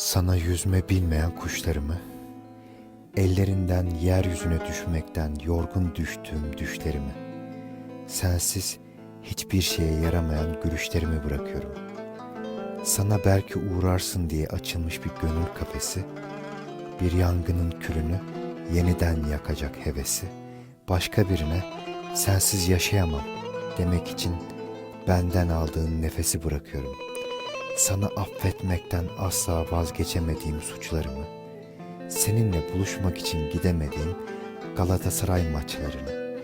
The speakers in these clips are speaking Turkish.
Sana yüzme bilmeyen kuşlarımı, ellerinden yeryüzüne düşmekten yorgun düştüğüm düşlerimi, sensiz hiçbir şeye yaramayan gülüşlerimi bırakıyorum. Sana belki uğrarsın diye açılmış bir gönül kafesi, bir yangının külünü yeniden yakacak hevesi, başka birine sensiz yaşayamam demek için benden aldığın nefesi bırakıyorum. Sana affetmekten asla vazgeçemediğim suçlarımı, seninle buluşmak için gidemediğim Galatasaray maçlarını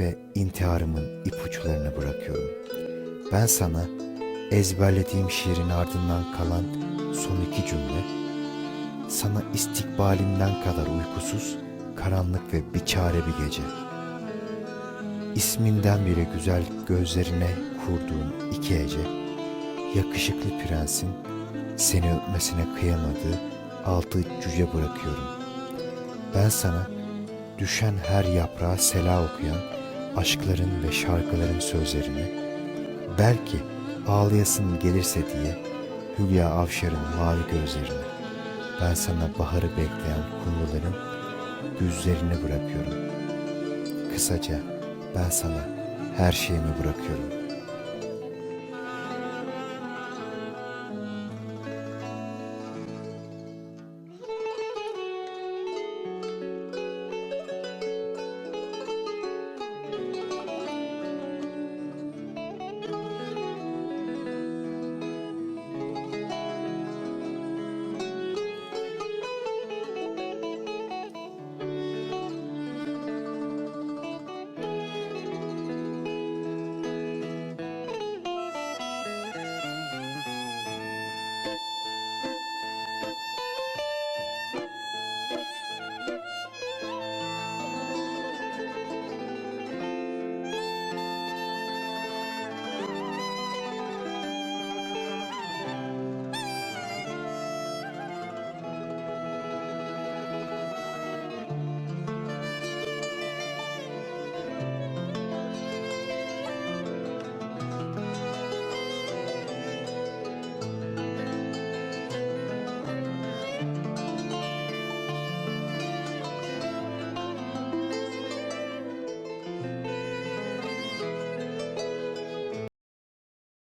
ve intiharımın ipuçlarını bırakıyorum. Ben sana ezberlediğim şiirin ardından kalan son iki cümle, sana istikbalimden kadar uykusuz, karanlık ve biçare bir gece. İsminden bile güzel gözlerine kurduğum iki ece, yakışıklı prensin seni öpmesine kıyamadığı altı cüce bırakıyorum. Ben sana düşen her yaprağa sela okuyan aşkların ve şarkıların sözlerini, belki ağlayasın gelirse diye Hülya Avşar'ın mavi gözlerini, ben sana baharı bekleyen kumruların güzlerini bırakıyorum. Kısaca ben sana her şeyimi bırakıyorum.